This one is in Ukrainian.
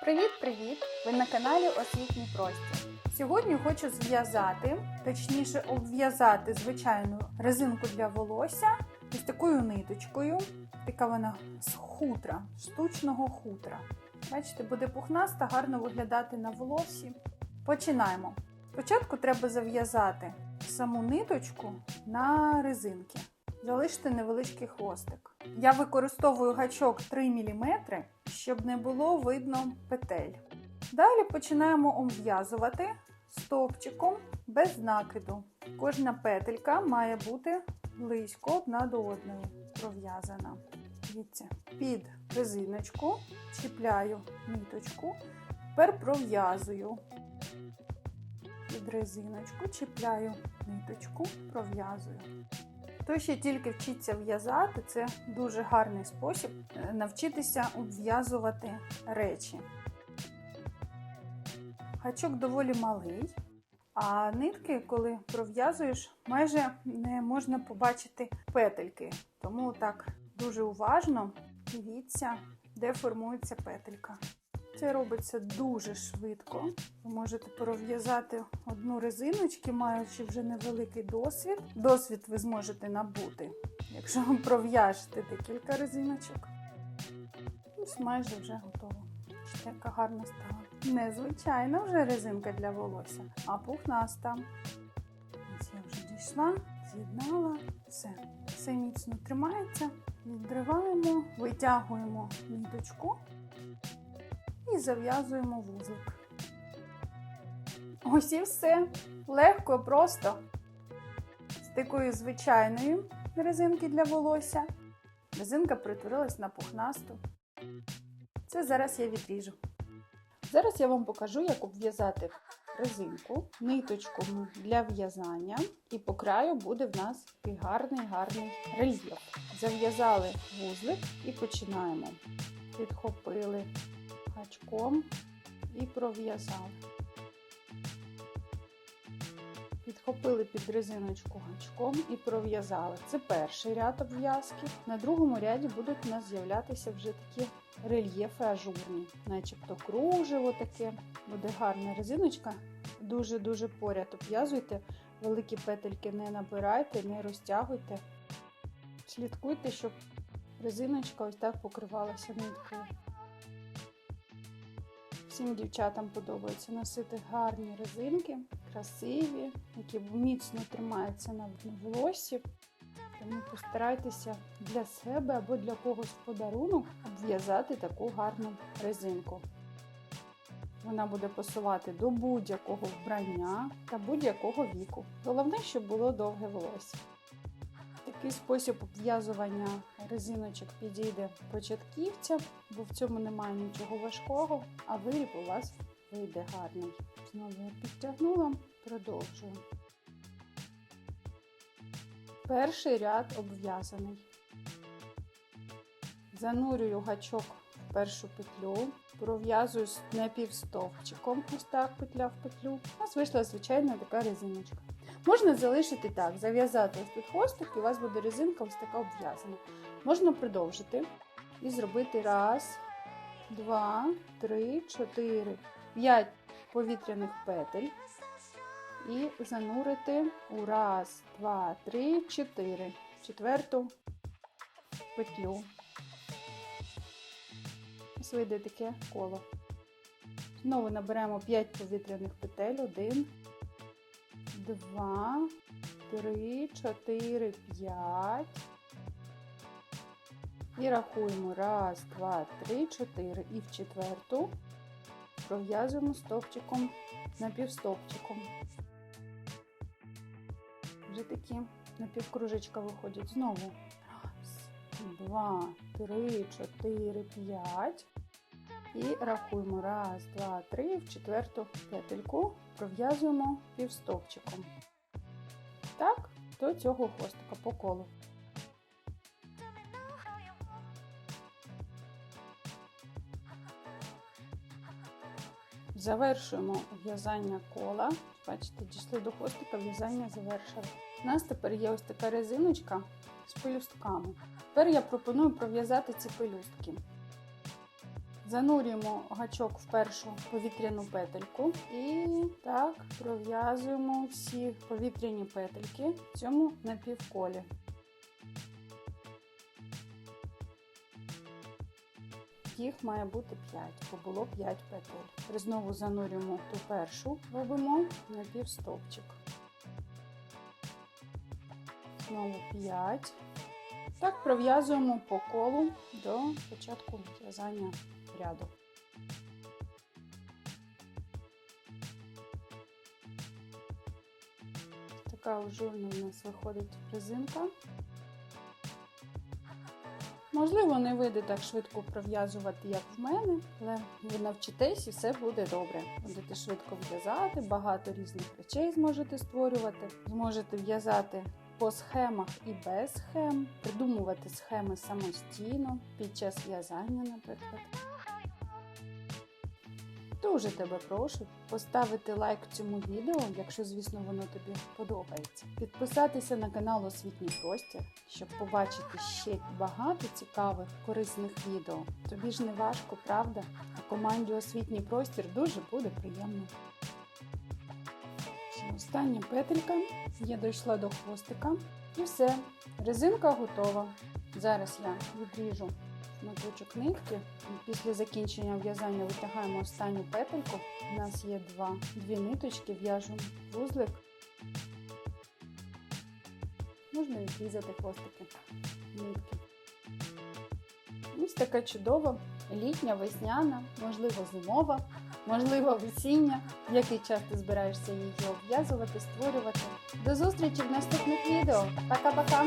Привіт-привіт! Ви на каналі Освітній Простір. Сьогодні хочу зв'язати, точніше, обв'язати звичайну резинку для волосся із такою ниточкою. Така вона з хутра, штучного хутра. Бачите, буде пухнаста, гарно виглядати на волоссі. Починаємо. Спочатку треба зав'язати саму ниточку на резинки. Залишити невеличкий хвостик. Я використовую гачок 3 мм, щоб не було видно петель. Далі починаємо обв'язувати стовпчиком без накиду. Кожна петелька має бути близько одна до одної пров'язана. Дивіться, під резиночку чіпляю ниточку, тепер пров'язую. Під резиночку чіпляю ниточку, пров'язую. Хто ще тільки вчиться в'язати, це дуже гарний спосіб е, навчитися обв'язувати речі. Гачок доволі малий, а нитки, коли пров'язуєш, майже не можна побачити петельки. Тому так дуже уважно дивіться, де формується петелька. Це робиться дуже швидко. Ви можете пров'язати одну резиночку, маючи вже невеликий досвід. Досвід ви зможете набути, якщо ви пров'яжете декілька резиночок. Ось майже вже готово. Яка гарна стала. Незвичайна вже резинка для волосся, а пухнаста. Ось я вже дійшла, з'єднала, все. Все міцно тримається. Відриваємо, витягуємо ниточку зав'язуємо вузлик. Ось і все. Легко, просто. З такої звичайної резинки для волосся. Резинка притворилась на пухнасту. Це зараз я відріжу. Зараз я вам покажу, як обв'язати резинку ниточкою для в'язання, і по краю буде в нас такий гарний гарний рельєф. Зав'язали вузлик і починаємо. Підхопили гачком і пров'язали. Підхопили під резиночку гачком і пров'язали. Це перший ряд обв'язки. На другому ряді будуть у нас з'являтися вже такі рельєфи ажурні, начебто кружево таке. Буде гарна резиночка. Дуже-дуже поряд обв'язуйте. Великі петельки не набирайте, не розтягуйте. Слідкуйте, щоб резиночка ось так покривалася ниткою. Всім дівчатам подобається носити гарні резинки, красиві, які міцно тримаються на волосі. Тому постарайтеся для себе або для когось в подарунок обв'язати таку гарну резинку. Вона буде пасувати до будь-якого вбрання та будь-якого віку. Головне, щоб було довге волосся. Такий спосіб обв'язування резиночок підійде початківцям, бо в цьому немає нічого важкого, а виріб у вас вийде гарний. Знову я підтягнула, продовжую. Перший ряд обв'язаний. Занурюю гачок першу петлю, пров'язую з напівстовпчиком, ось так петля в петлю. У нас вийшла звичайна така резиночка. Можна залишити так, зав'язати ось тут хвостик, і у вас буде резинка ось така обв'язана. Можна продовжити і зробити раз, два, три, чотири, п'ять повітряних петель. І занурити у раз, два, три, чотири. Четверту петлю. Ось вийде таке коло. Знову наберемо 5 повітряних петель. Один, два, три, чотири, п'ять. І рахуємо. Раз, два, три, чотири. І в четверту пров'язуємо стовпчиком напівстовпчиком. Вже такі напівкружечка виходять. Знову. Раз, два, три, чотири, п'ять. І рахуємо. Раз, два, три. В четверту петельку пров'язуємо півстовпчиком. Так, до цього хвостика по колу. Завершуємо в'язання кола. Бачите, дійшли до хвостика, в'язання завершили. У нас тепер є ось така резиночка з пелюстками. Тепер я пропоную пров'язати ці пелюстки. Занурюємо гачок в першу повітряну петельку і так пров'язуємо всі повітряні петельки в цьому напівколі. Їх має бути 5, бо було 5 петель. Знову занурюємо ту першу, робимо напівстовпчик. Знову 5. Так пров'язуємо по колу до початку в'язання ряду. Така ажурна в нас виходить резинка. Можливо, не вийде так швидко пров'язувати, як в мене, але ви навчитесь і все буде добре. Будете швидко в'язати, багато різних речей зможете створювати, зможете в'язати по схемах і без схем, придумувати схеми самостійно під час в'язання, наприклад. Дуже тебе прошу поставити лайк цьому відео, якщо, звісно, воно тобі подобається. Підписатися на канал Освітній Простір, щоб побачити ще багато цікавих, корисних відео. Тобі ж не важко, правда? А команді Освітній Простір дуже буде приємно. Остання петелька. Я дійшла до хвостика. І все. Резинка готова. Зараз я відріжу шматочок нитки. Після закінчення в'язання витягаємо останню петельку. У нас є два, дві ниточки, в'яжемо вузлик. Можна відрізати хвостики нитки. Ось така чудова літня, весняна, можливо, зимова, можливо, весіння. В який час ти збираєшся її обв'язувати, створювати. До зустрічі в наступних відео. Пока-пока!